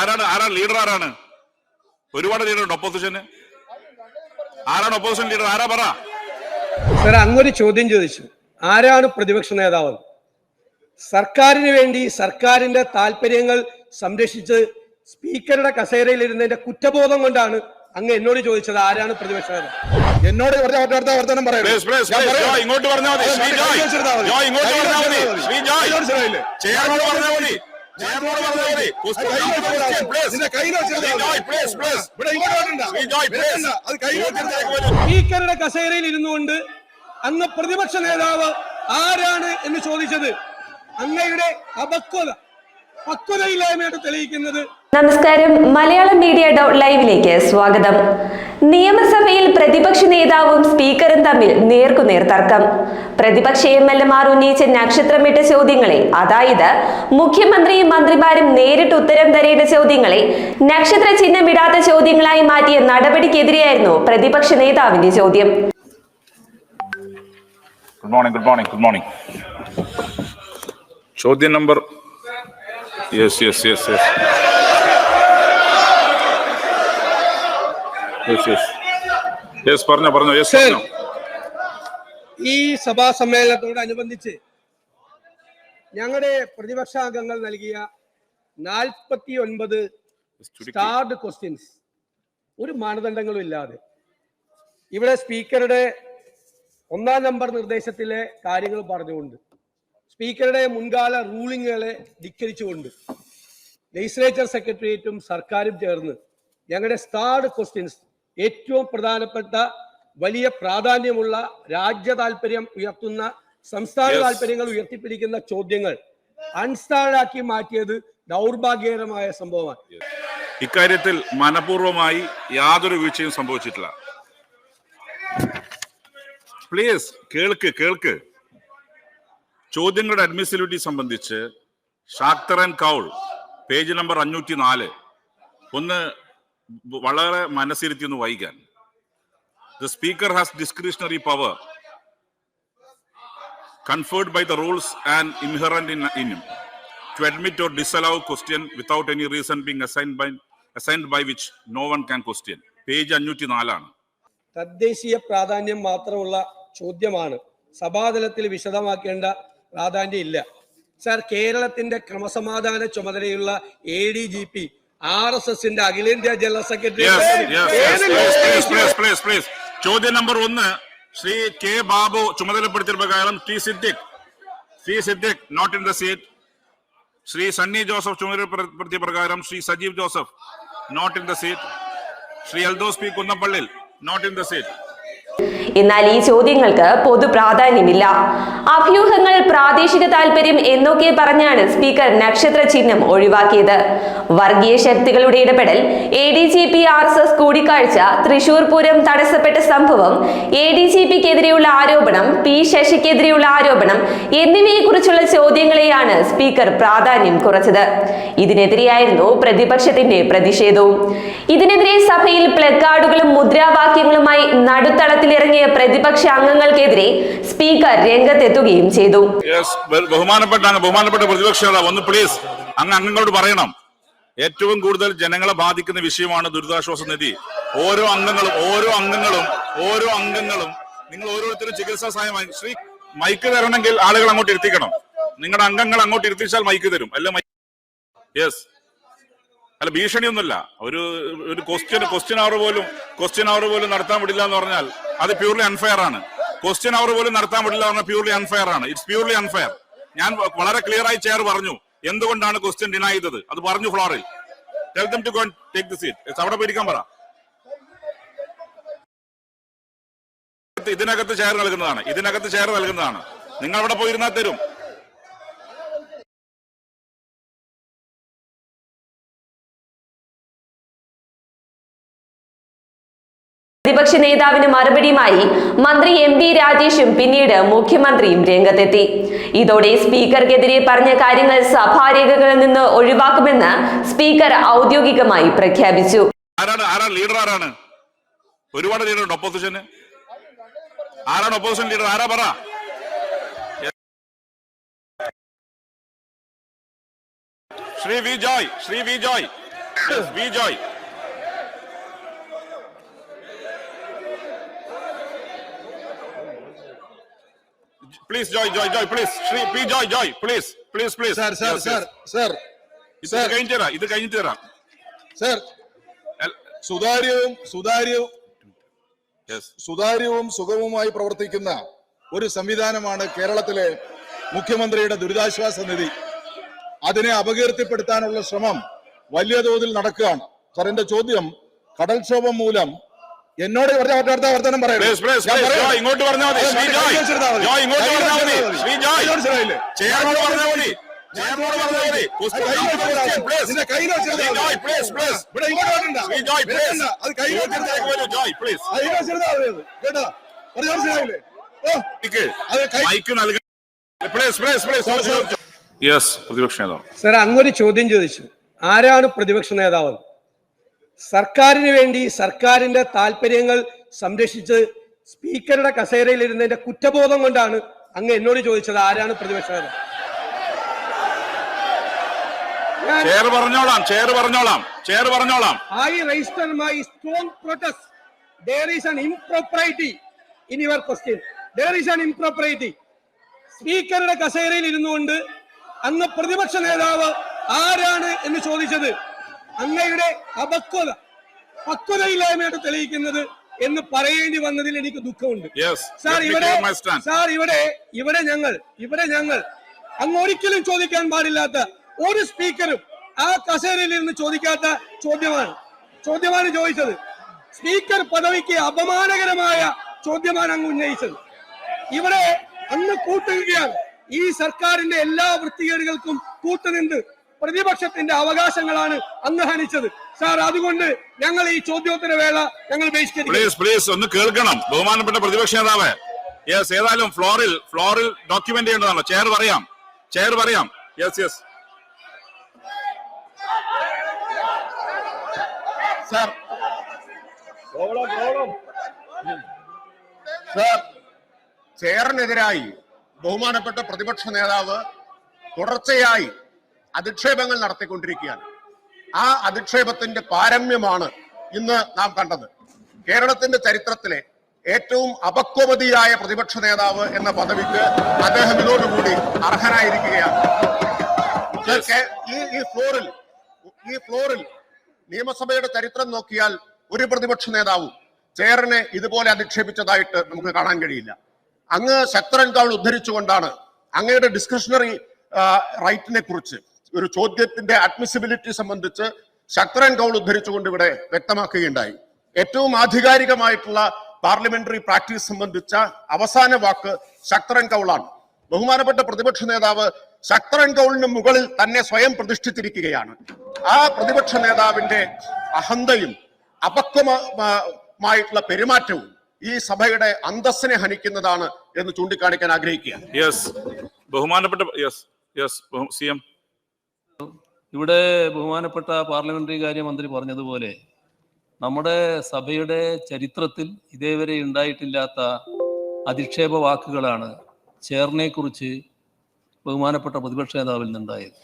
ആരാണ്? ആരാണ്? ലീഡർ ആരാണ്? ഒരുപാട് ലീഡർ ഉണ്ട്. ഒപ്പോസിഷന് ആരാണ് ഒപ്പോസിഷൻ ലീഡർ ആരാ പറ? സർ അങ്ങൊരു ചോദ്യം ചോദിച്ചു. ആരാണ് പ്രതിപക്ഷ നേതാവ്? സർക്കാരിന് വേണ്ടി സർക്കാരിന്റെ താല്പര്യങ്ങൾ സംരക്ഷിച്ച് സ്പീക്കറുടെ കസേരയിൽ ഇരുന്നതിന്റെ കുറ്റബോധം കൊണ്ടാണ് അങ്ങ് എന്നോട് ചോദിച്ചത് ആരാണ് പ്രതിപക്ഷ നേതാവ്? എന്നോട് വർത്തമാനം ഇങ്ങോട്ട് പറഞ്ഞാൽ മതി. സ്പീക്കറുടെ കസേരയിൽ ഇരുന്നുകൊണ്ട് അന്ന് പ്രതിപക്ഷ നേതാവ് ആരാണ് എന്ന് ചോദിച്ചത് അങ്ങയുടെ അപക്വത പക്വതയില്ലായ്മയായിട്ട് തെളിയിക്കുന്നത് നമസ്കാരം. മലയാളം മീഡിയ ഡോട്ട് ലൈവിലേക്ക് സ്വാഗതം. നിയമസഭയിൽ പ്രതിപക്ഷ നേതാവും സ്പീക്കറും തമ്മിൽ നേർക്കുനേർ തർക്കം. പ്രതിപക്ഷ എം എൽ എമാർ ഉന്നയിച്ച നക്ഷത്രമിട്ട ചോദ്യങ്ങളെ അതായത് മുഖ്യമന്ത്രിയും മന്ത്രിമാരും നേരിട്ട് ഉത്തരം തരേണ്ട ചോദ്യങ്ങളെ നക്ഷത്ര ചിഹ്നമിടാത്ത ചോദ്യങ്ങളായി മാറ്റിയ നടപടിക്കെതിരെയായിരുന്നു പ്രതിപക്ഷ നേതാവിന്റെ ചോദ്യം. Good morning good morning good morning ചോദ്യം number yes yes yes yes yes. പറഞ്ഞോ ഈ സഭാ സമ്മേളനത്തോടനുബന്ധിച്ച് ഞങ്ങളുടെ പ്രതിപക്ഷാംഗങ്ങൾ നൽകിയ നാൽപ്പത്തി ഒൻപത് സ്റ്റാർഡ് ക്വസ്റ്റ്യൻസ് ഒരു മാനദണ്ഡങ്ങളും ഇല്ലാതെ. ഇവിടെ സ്പീക്കറുടെ ഒന്നാം നമ്പർ നിർദ്ദേശത്തിലെ കാര്യങ്ങൾ പറഞ്ഞുകൊണ്ട് സ്പീക്കറുടെ മുൻകാല റൂളിങ്ങുകളെ ധിക്കരിച്ചുകൊണ്ട് ലെജിസ്ലേച്ചർ സെക്രട്ടേറിയറ്റും സർക്കാരും ചേർന്ന് ഞങ്ങളുടെ സ്റ്റാർഡ് ക്വസ്റ്റ്യൻസ് ഏറ്റവും പ്രധാനപ്പെട്ട വലിയ പ്രാധാന്യമുള്ള രാജ്യ താല്പര്യം ഉയർത്തുന്ന സംസ്ഥാന താല്പര്യങ്ങൾ ഉയർത്തിപ്പിടിക്കുന്ന ചോദ്യങ്ങൾ അൺസ്റ്റാർഡാക്കി മാറ്റിയത് ദൗർഭാഗ്യകരമായ സംഭവമാണ്. ഇക്കാര്യത്തിൽ മനപൂർവമായി യാതൊരു വീഴ്ചയും സംഭവിച്ചിട്ടില്ല. പ്ലീസ് കേൾക്ക് കേൾക്ക്. ചോദ്യങ്ങളുടെ അഡ്മിസിബിലിറ്റി സംബന്ധിച്ച് Shakdher and Kaul page number അഞ്ഞൂറ്റി നാല് ഒന്ന് വളരെ മനസ്സിരുത്തി ഒന്ന് വൈകാൻ the speaker has discretionary power conferred by the rules and inherent in him to admit or disallow question without any reason being assigned by assigned by which no one can question page അഞ്ഞൂറ്റി നാലാണ് തദ്ദേശീയ പ്രാധാന്യം മാത്രമുള്ള ചോദ്യമാണ്. സഭാതലത്തിൽ വിശദമാക്കേണ്ട പ്രാധാന്യം ഇല്ല. Sir കേരളത്തിന്റെ ക്രമസമാധാന ചുമതലയുള്ള A D G P R S എസിന്റെ അഖിലേന്ത്യാ ജനറൽ സെക്രട്ടറി. ചോദ്യം നമ്പർ ഒന്ന് ശ്രീ കെ ബാബു ചുമതലപ്പെടുത്തിയ പ്രകാരം T Siddique C Siddique not in the seat Shri Sunny Joseph ചുമതലപ്പെടുത്തിയ പ്രകാരം Shri Sajeev Joseph not in the seat Shri Eldhose P Kunnappilly not in the seat എന്നാൽ ഈ ചോദ്യങ്ങൾക്ക് പൊതു പ്രാധാന്യമില്ല. അഭ്യൂഹങ്ങൾ പ്രാദേശിക താല്പര്യം എന്നൊക്കെ പറഞ്ഞാണ് സ്പീക്കർ നക്ഷത്ര ചിഹ്നം ഒഴിവാക്കിയത്. വർഗീയ ശക്തികളുടെ ഇടപെടൽ A D G P R S S കൂടിക്കാഴ്ച തൃശൂർ പൂരം തടസ്സപ്പെട്ട സംഭവം എ ഡി ജി പിക്കെതിരെയുള്ള ആരോപണം പി ശശിക്കെതിരെയുള്ള ആരോപണം എന്നിവയെക്കുറിച്ചുള്ള ചോദ്യങ്ങളെയാണ് സ്പീക്കർ പ്രാധാന്യം കുറച്ചത്. ഇതിനെതിരെയായിരുന്നു പ്രതിപക്ഷത്തിന്റെ പ്രതിഷേധവും. ഇതിനെതിരെ സഭയിൽ പ്ലക്കാർഡുകളും മുദ്രാവാക്യങ്ങളുമായി നടുത്തളത്തിലിറങ്ങിയ പ്രതിപക്ഷ അംഗങ്ങൾക്കെതിരെ സ്പീക്കർ രംഗത്തെത്തുകയും ചെയ്തു. ബഹുമാനപ്പെട്ട ബഹുമാനപ്പെട്ട പ്രതിപക്ഷ ഒന്ന് പ്ലീസ് അങ്ങ് അംഗങ്ങളോട് പറയണം. ഏറ്റവും കൂടുതൽ ജനങ്ങളെ ബാധിക്കുന്ന വിഷയമാണ് ദുരിതാശ്വാസ നിധി. ഓരോ അംഗങ്ങളും ഓരോ അംഗങ്ങളും ഓരോ അംഗങ്ങളും നിങ്ങൾ ഓരോരുത്തരും ചികിത്സാ സഹായം ശ്രീ മൈക്ക് തരണമെങ്കിൽ ആളുകൾ അങ്ങോട്ട് ഇരുത്തിക്കണം. നിങ്ങളുടെ അംഗങ്ങൾ അങ്ങോട്ട് ഇരുത്തിച്ചാൽ മൈക്ക് തരും. അല്ല യെസ് അല്ല ഭീഷണിയൊന്നുമല്ല. ഒരു ഒരു ക്വസ്റ്റ്യൻ ക്വസ്റ്റ്യൻ അവർ പോലും ക്വസ്റ്റ്യൻ അവർ പോലും നടത്താൻ വിടില്ല എന്ന് പറഞ്ഞാൽ അത് പ്യൂർലി അൺഫെയർ ആണ്. ക്വസ്റ്റ്യൻ അവർ പോലും നടത്താൻ പറ്റില്ല പറഞ്ഞാൽ പ്യൂർലി അൺഫെയർ ആണ്. ഇറ്റ്സ് പ്യൂർലി അൺഫെയർ ഞാൻ വളരെ ക്ലിയർ ആയി ചെയർ പറഞ്ഞു. എന്തുകൊണ്ടാണ് ക്വസ്റ്റ്യൻ ഡിനൈ ചെയ്തത്? അത് പറഞ്ഞു ഫ്ലോറിൽ. Tell them to go take the seat അവിടെ പോയിരിക്കാൻ പറ. ഇതിനകത്ത് ചെയർ നൽകുന്നതാണ്. ഇതിനകത്ത് ചെയർ നൽകുന്നതാണ്. നിങ്ങൾ അവിടെ പോയിരുന്നാൽ തരും. പ്രതിപക്ഷ നേതാവിന് മറുപടിയുമായി മന്ത്രി എം പി രാജേഷും പിന്നീട് മുഖ്യമന്ത്രിയും രംഗത്തെത്തി. ഇതോടെ സ്പീക്കർക്കെതിരെ പറഞ്ഞ കാര്യങ്ങൾ സഭാരേഖകളിൽ നിന്ന് ഒഴിവാക്കുമെന്ന് സ്പീക്കർ ഔദ്യോഗികമായി പ്രഖ്യാപിച്ചു. ആരാണ്? ആരാണ്? ലീഡർ ആരാണ്? ഒരുപാട് ലീഡർ ഉണ്ട്. ആരാണ് ഓപ്പോസിഷൻ ലീഡർ ആരാ പറ? Shri V Joy Shri V Joy V Joy. Please Joy Joy Joy please Shri P Joy Joy please please please sir sir sir sir ഇത് കഴിഞ്ഞിട്ട് തരാം ഇത് കഴിഞ്ഞിട്ട് തരാം. സാർ സുതാര്യവും സുതാര്യവും. സുതാര്യവും സുഗമവുമായി പ്രവർത്തിക്കുന്ന ഒരു സംവിധാനമാണ് കേരളത്തിലെ മുഖ്യമന്ത്രിയുടെ ദുരിതാശ്വാസ നിധി. അതിനെ അപകീർത്തിപ്പെടുത്താനുള്ള ശ്രമം വലിയ തോതിൽ നടക്കുകയാണ്. സാർ എന്റെ ചോദ്യം കടൽക്ഷോഭം മൂലം എന്നോട് വർത്തമാനം പറയുന്നത് ഇങ്ങോട്ട് പറഞ്ഞാൽ മതി. യെസ് പ്രതിപക്ഷ നേതാവ്. സർ അങ്ങൊരു ചോദ്യം ചോദിച്ചു. ആരാണ് പ്രതിപക്ഷ നേതാവ്? സർക്കാരിന് വേണ്ടി സർക്കാരിന്റെ താല്പര്യങ്ങൾ സംരക്ഷിച്ച് സ്പീക്കറുടെ കസേരയിൽ ഇരുന്നതിന്റെ കുറ്റബോധം കൊണ്ടാണ് അങ്ങ് എന്നോട് ചോദിച്ചത് ആരാണ് പ്രതിപക്ഷ നേതാവ് ഞാൻ ചെയർ പറഞ്ഞോളാം ചെയർ പറഞ്ഞോളാം ചെയർ പറഞ്ഞോളാം I register my strong protest. There is an impropriety in your question. There is an impropriety. സ്പീക്കറുടെ കസേരയിൽ ഇരുന്നുകൊണ്ട് അന്ന് പ്രതിപക്ഷ നേതാവ് ആരാണ് എന്ന് ചോദിച്ചത് അങ്ങയുടെ അപക്വത പക്വതയില്ലായ്മയായിട്ട് തെളിയിക്കുന്നത് എന്ന് പറയേണ്ടി വന്നതിൽ എനിക്ക് ദുഃഖമുണ്ട്. സാർ ഇവിടെ സാർ ഇവിടെ ഇവിടെ ഞങ്ങൾ ഇവിടെ ഞങ്ങൾ അങ്ങ് ഒരിക്കലും ചോദിക്കാൻ പാടില്ലാത്ത ഒരു സ്പീക്കറും ആ കസേരയിൽ ഇരുന്ന് ചോദിക്കാത്ത ചോദ്യമാണ്. ചോദ്യമാണ് ചോദിച്ചത്. സ്പീക്കർ പദവിക്ക് അപമാനകരമായ ചോദ്യമാണ് അങ്ങ് ഉന്നയിച്ചത്. ഇവിടെ അന്ന് കൂട്ടുകയാണ്. ഈ സർക്കാരിന്റെ എല്ലാ വൃത്തികേടുകൾക്കും കൂട്ടുനിന്ന് പ്രതിപക്ഷത്തിന്റെ അവകാശങ്ങളാണ് അങ്ങ് ഹനിച്ചത് സാർ അതുകൊണ്ട് ഞങ്ങൾ ഈ ചോദ്യോത്തര വേള ഞങ്ങൾ പ്ലീസ് പ്ലീസ് ഒന്ന് കേൾക്കണം. ബഹുമാനപ്പെട്ട പ്രതിപക്ഷ നേതാവ്. യെസ് ഏതായാലും ഫ്ലോറിൽ ഫ്ലോറിൽ ഡോക്യുമെന്റ് ചെയ്യേണ്ടതാണ്. ചെയർ പറയാം. ചെയർ പറയാം. യെസ് യെസ് സാർ സാർ ചെയറിനെതിരായി ബഹുമാനപ്പെട്ട പ്രതിപക്ഷ നേതാവ് തുടർച്ചയായി അധിക്ഷേപങ്ങൾ നടത്തിക്കൊണ്ടിരിക്കുകയാണ്. ആ അധിക്ഷേപത്തിന്റെ പാരമ്യമാണ് ഇന്ന് നാം കണ്ടത്. കേരളത്തിന്റെ ചരിത്രത്തിലെ ഏറ്റവും അപക്വമതിയായ പ്രതിപക്ഷ നേതാവ് എന്ന പദവിക്ക് അദ്ദേഹം ഇതോടുകൂടി അർഹനായിരിക്കുകയാണ് ഈ ഈ ഫ്ലോറിൽ ഈ ഫ്ലോറിൽ നിയമസഭയുടെ ചരിത്രം നോക്കിയാൽ ഒരു പ്രതിപക്ഷ നേതാവും ചേറിനെ ഇതുപോലെ അധിക്ഷേപിച്ചതായിട്ട് നമുക്ക് കാണാൻ കഴിയില്ല. അങ്ങ് ശക്തരൻ കൗൾ ഉദ്ധരിച്ചുകൊണ്ടാണ് അങ്ങയുടെ ഡിസ്ക്രിഷണറി റൈറ്റിനെ കുറിച്ച് ഒരു ചോദ്യത്തിന്റെ അഡ്മിസിബിലിറ്റി സംബന്ധിച്ച് ശക്തരൻ കൗൾ ഉദ്ധരിച്ചുകൊണ്ട് ഇവിടെ വ്യക്തമാക്കുകയുണ്ടായി. ഏറ്റവും ആധികാരികമായിട്ടുള്ള പാർലമെന്ററി പ്രാക്ടീസ് സംബന്ധിച്ച അവസാന വാക്ക് ശക്തരൻ കൗളാണ് ബഹുമാനപ്പെട്ട പ്രതിപക്ഷ നേതാവ് ശക്തരൻ കൗളിന് മുകളിൽ തന്നെ സ്വയം പ്രതിഷ്ഠിച്ചിരിക്കുകയാണ്. ആ പ്രതിപക്ഷ നേതാവിന്റെ അഹന്തയും അപക്വമായിട്ടുള്ള പെരുമാറ്റവും ഈ സഭയുടെ അന്തസ്സിനെ ഹനിക്കുന്നതാണ് എന്ന് ചൂണ്ടിക്കാണിക്കാൻ ആഗ്രഹിക്കുകയാണ്. യെസ് ബഹുമാനപ്പെട്ട യെസ് യെസ് സി എം ഇവിടെ ബഹുമാനപ്പെട്ട പാർലമെന്ററി കാര്യമന്ത്രി പറഞ്ഞതുപോലെ നമ്മുടെ സഭയുടെ ചരിത്രത്തിൽ ഇതേവരെ ഉണ്ടായിട്ടില്ലാത്ത അധിക്ഷേപ വാക്കുകളാണ് ചെയറിനെ കുറിച്ച് ബഹുമാനപ്പെട്ട പ്രതിപക്ഷ നേതാവിൽ നിന്നുണ്ടായത്.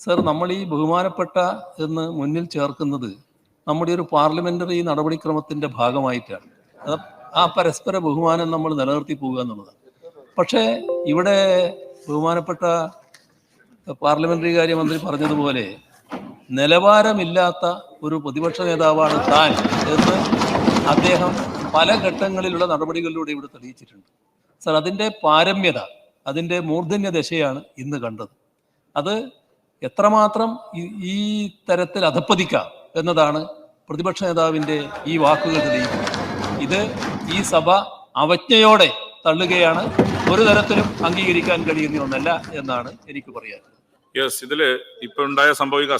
സർ നമ്മൾ ഈ ബഹുമാനപ്പെട്ട എന്ന് മുന്നിൽ ചേർക്കുന്നത് നമ്മുടെ ഒരു പാർലമെന്ററി നടപടിക്രമത്തിന്റെ ഭാഗമായിട്ടാണ്. ആ പരസ്പര ബഹുമാനം നമ്മൾ നിലനിർത്തി പോകുക എന്നുള്ളതാണ്. പക്ഷേ ഇവിടെ ബഹുമാനപ്പെട്ട പാർലമെന്ററി കാര്യമന്ത്രി പറഞ്ഞതുപോലെ നിലവാരമില്ലാത്ത ഒരു പ്രതിപക്ഷ നേതാവാണ് താൻ എന്ന് അദ്ദേഹം പല ഘട്ടങ്ങളിലുള്ള നടപടികളിലൂടെ ഇവിടെ തെളിയിച്ചിട്ടുണ്ട്. സർ അതിന്റെ പാരമ്യത അതിന്റെ മൂർധന്യ ദശയാണ് ഇന്ന് കണ്ടത്. അത് എത്രമാത്രം ഈ- തരത്തിൽ അധപ്പതിക്കാം എന്നതാണ് പ്രതിപക്ഷ നേതാവിന്റെ ഈ വാക്കുകൾ തെളിയിക്കുന്നത്. ഇത് ഈ സഭ അവജ്ഞയോടെ തള്ളുകയാണ്. ഒരു തരത്തിലും അംഗീകരിക്കാൻ കഴിയുന്ന ഒന്നല്ല എന്നാണ് എനിക്ക് പറയാനുള്ളത്. യെസ് ഇതിൽ ഇപ്പൊ ഉണ്ടായ സംഭവിക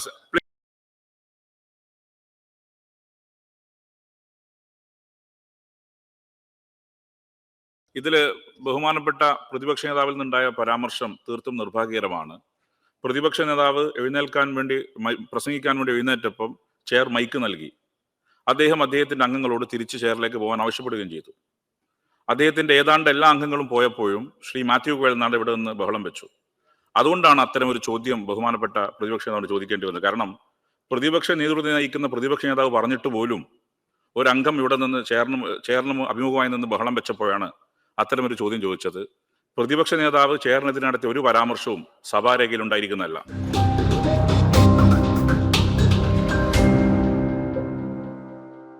ഇതിൽ ബഹുമാനപ്പെട്ട പ്രതിപക്ഷ നേതാവിൽ നിന്നുണ്ടായ പരാമർശം തീർത്തും നിർഭാഗ്യകരമാണ്. പ്രതിപക്ഷ നേതാവ് എഴുന്നേൽക്കാൻ വേണ്ടി പ്രസംഗിക്കാൻ വേണ്ടി എഴുന്നേറ്റപ്പം ചെയർ മൈക്ക് നൽകി. അദ്ദേഹം അദ്ദേഹത്തിന്റെ അംഗങ്ങളോട് തിരിച്ച് ചെയറിലേക്ക് പോകാൻ ആവശ്യപ്പെടുകയും ചെയ്തു. അദ്ദേഹത്തിന്റെ ഏതാണ്ട് എല്ലാ അംഗങ്ങളും പോയപ്പോഴും ശ്രീ മാത്യു കുഴൽനാട് ഇവിടെ നിന്ന് ബഹളം വെച്ചു. അതുകൊണ്ടാണ് അത്തരം ഒരു ചോദ്യം ബഹുമാനപ്പെട്ട പ്രതിപക്ഷ നേതാവ് ചോദിക്കേണ്ടി വന്നത്. കാരണം പ്രതിപക്ഷ നേതൃത്വം നയിക്കുന്ന പ്രതിപക്ഷ നേതാവ് പറഞ്ഞിട്ട് പോലും ഒരംഗം ഇവിടെ നിന്ന് ചേർന്ന് ചേർന്ന് അഭിമുഖമായി നിന്ന് ബഹളം വെച്ചപ്പോഴാണ് അത്തരമൊരു ചോദ്യം ചോദിച്ചത്. പ്രതിപക്ഷ നേതാവ് ചേർന്നതിന് നടത്തിയ ഒരു പരാമർശവും സഭാരേഖയിൽ ഉണ്ടായിരിക്കുന്നതല്ല.